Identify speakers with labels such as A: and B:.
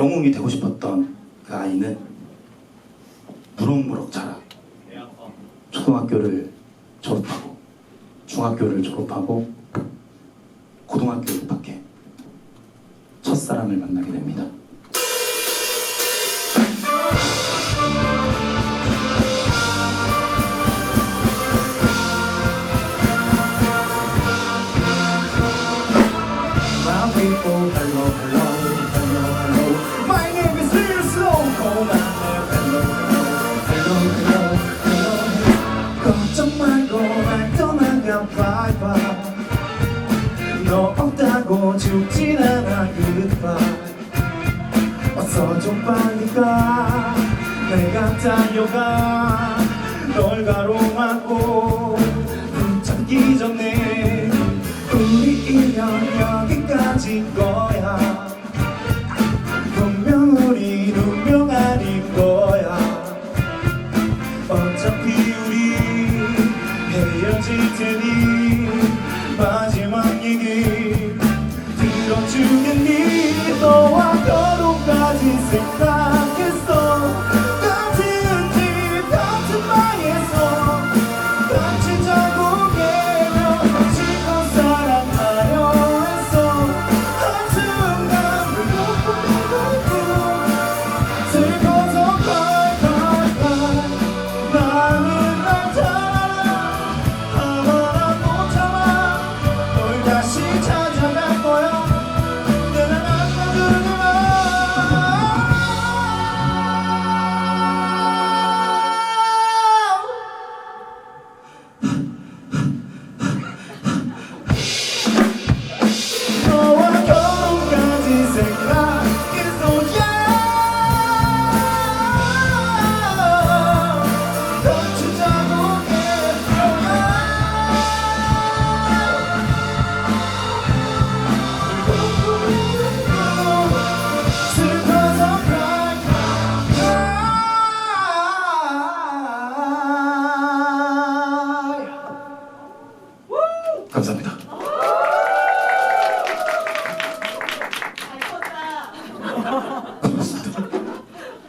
A: 영웅이 되고 싶었던 그 아이는 무럭무럭 자라 초등학교를 졸업하고 중학교를 졸업하고 고등학교에 입학해 첫사랑을 만나게 됩니다.
B: My people. 떠나가 bye bye. 너 없다고 죽진 않아 goodbye. 어서 좀 빨리 가. 내가 달려가. 널 가로막고 붙잡기 전에 우리 인연 여기까지인 헤어질 테니 마지막 얘기 들어주겠
A: 감사합니다.